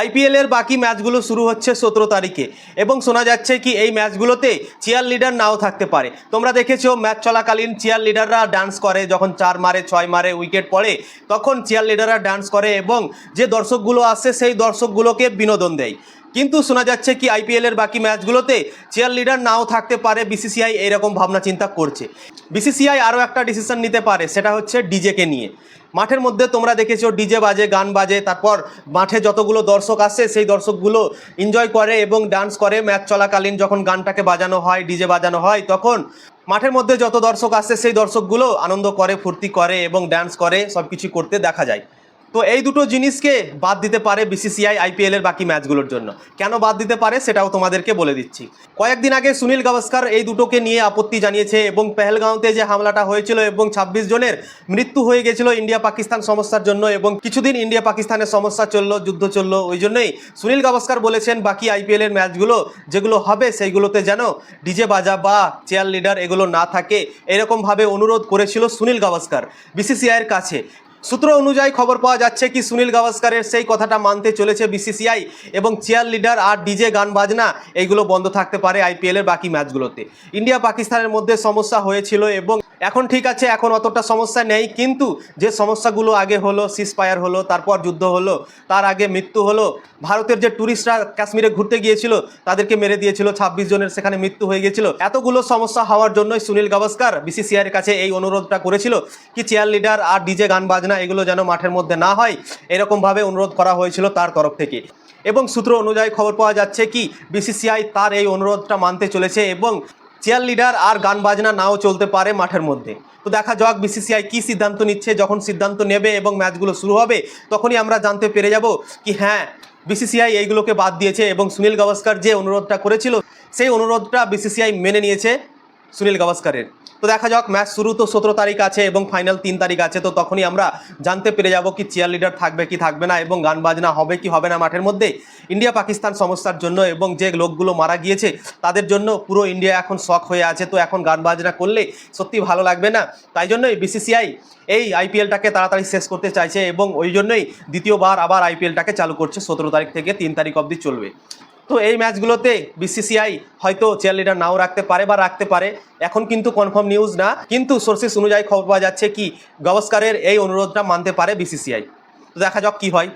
IPL এর বাকি ম্যাচগুলো শুরু হচ্ছে সতেরো তারিখে এবং শোনা যাচ্ছে কি এই ম্যাচগুলোতে চেয়ার লিডার নাও থাকতে পারে। তোমরা দেখেছ ম্যাচ চলাকালীন চেয়ার লিডাররা ডান্স করে, যখন চার মারে, ছয় মারে উইকেট পড়ে, তখন চেয়ার লিডাররা ডান্স করে এবং যে দর্শকগুলো আসে, সেই দর্শকগুলোকে বিনোদন দেয়। কিন্তু শোনা যাচ্ছে কি আইপিএল এর বাকি ম্যাচগুলোতে চেয়ার লিডার নাও থাকতে পারে, বিসিসিআই এইরকম ভাবনা চিন্তা করছে। বিসিসিআই আরও একটা ডিসিশন নিতে পারে, সেটা হচ্ছে ডিজেকে নিয়ে। মাঠের মধ্যে তোমরা দেখেছ, ডিজে বাজে, গান বাজে, তারপর মাঠে যতগুলো দর্শক আসে, সেই দর্শকগুলো এনজয় করে এবং ডান্স করে। ম্যাচ চলাকালীন যখন গানটাকে বাজানো হয়, ডিজে বাজানো হয়, তখন মাঠের মধ্যে যত দর্শক আসে, সেই দর্শকগুলো আনন্দ করে, ফুর্তি করে এবং ডান্স করে সব কিছু করতে দেখা যায়। তো এই দুটো জিনিসকে বাদ দিতে পারে বিসিসিআই আইপিএল এর বাকি ম্যাচগুলোর জন্য। কেন বাদ দিতে পারে সেটাও তোমাদেরকে বলে দিচ্ছি। কয়েকদিন আগে সুনীল গাভাস্কার এই দুটোকে নিয়ে আপত্তি জানিয়েছে এবং পেহেলগাঁওতে যে হামলাটা হয়েছিল এবং ছাব্বিশ জনের মৃত্যু হয়ে গেছিল ইন্ডিয়া পাকিস্তান সমস্যার জন্য এবং কিছুদিন ইন্ডিয়া পাকিস্তানের সমস্যা চলল, যুদ্ধ চলল, ওই জন্যই সুনীল গাভাস্কার বলেছেন বাকি আইপিএল এর ম্যাচগুলো, যেগুলো হবে সেইগুলোতে যেন ডিজে বাজা বা চেয়ার লিডার এগুলো না থাকে। এরকমভাবে অনুরোধ করেছিল সুনীল গাভাস্কার। বিসিসিআইয়ের কাছে। সূত্র অনুযায়ী খবর পাওয়া যাচ্ছে কি সুনীল গাভাস্কারের সেই কথাটা মানতে চলেছে বিসিসিআই এবং চেয়ার লিডার আর ডিজে গান বাজনা, এইগুলো বন্ধ থাকতে পারে আইপিএলের বাকি ম্যাচগুলোতে। ইন্ডিয়া পাকিস্তানের মধ্যে সমস্যা হয়েছিল এবং এখন ঠিক আছে, এখন অতটা সমস্যা নেই, কিন্তু যে সমস্যাগুলো আগে হলো সিসপায়ার হলো, তারপর যুদ্ধ হলো, তার আগে মৃত্যু হলো, ভারতের যে ট্যুরিস্টরা কাশ্মীরে ঘুরতে গিয়েছিল, তাদেরকে মেরে দিয়েছিল, ছাব্বিশ জনের সেখানে মৃত্যু হয়ে গিয়েছিল। এতগুলো সমস্যা হওয়ার জন্যই সুনীল গাভাস্কার বিসিসিআইয়ের কাছে এই অনুরোধটা করেছিল কি চেয়ার লিডার আর ডিজে গান বাজনা এগুলো যেন মাঠের মধ্যে না হয়, এরকমভাবে অনুরোধ করা হয়েছিল তার তরফ থেকে। এবং সূত্র অনুযায়ী খবর পাওয়া যাচ্ছে কি বিসিসিআই তার এই অনুরোধটা মানতে চলেছে এবং চেয়ার লিডার আর গান বাজনা নাও চলতে পারে মাঠের মধ্যে। তো দেখা যাক বিসিসিআই কি সিদ্ধান্ত নিচ্ছে, যখন সিদ্ধান্ত নেবে এবং ম্যাচগুলো শুরু হবে, তখনই আমরা জানতে পেরে যাব কি হ্যাঁ বিসিসিআই এইগুলোকে বাদ দিয়েছে এবং সুনীল গাভাস্কার যে অনুরোধটা করেছিল, সেই অনুরোধটা বিসিসিআই মেনে নিয়েছে সুনীল গাভাস্কারের। তো দেখা যাক ম্যাচ শুরু তো সতেরো তারিখ আছে এবং ফাইনাল তিন তারিখ আছে, তো তখনই আমরা জানতে পেরে যাব কি চেয়ার লিডার থাকবে, কি থাকবে না এবং গান বাজনা হবে কি হবে না মাঠের মধ্যে ইন্ডিয়া পাকিস্তান সমস্যার জন্য এবং যে লোকগুলো মারা গিয়েছে, তাদের জন্য পুরো ইন্ডিয়া এখন শখ হয়ে আছে, তো এখন গান বাজনা করলে সত্যি ভালো লাগবে না। তাই জন্যই বিসিসিআই এই আইপিএলটাকে তাড়াতাড়ি শেষ করতে চাইছে এবং ওই জন্যই দ্বিতীয়বার আবার আইপিএলটাকে চালু করছে, সতেরো তারিখ থেকে তিন তারিখ অবধি চলবে। তো এই ম্যাচগুলোতে বিসিসিআই হয়তো চেয়ার লিডার নাও রাখতে পারে বা রাখতে পারে। এখন কিন্তু কনফার্ম নিউজ না। কিন্তু সোর্সেস অনুযায়ী খবর পাওয়া যাচ্ছে কি, গাভাস্কারের এই অনুরোধটা মানতে পারে বিসিসিআই তো দেখা যাক কি হয়।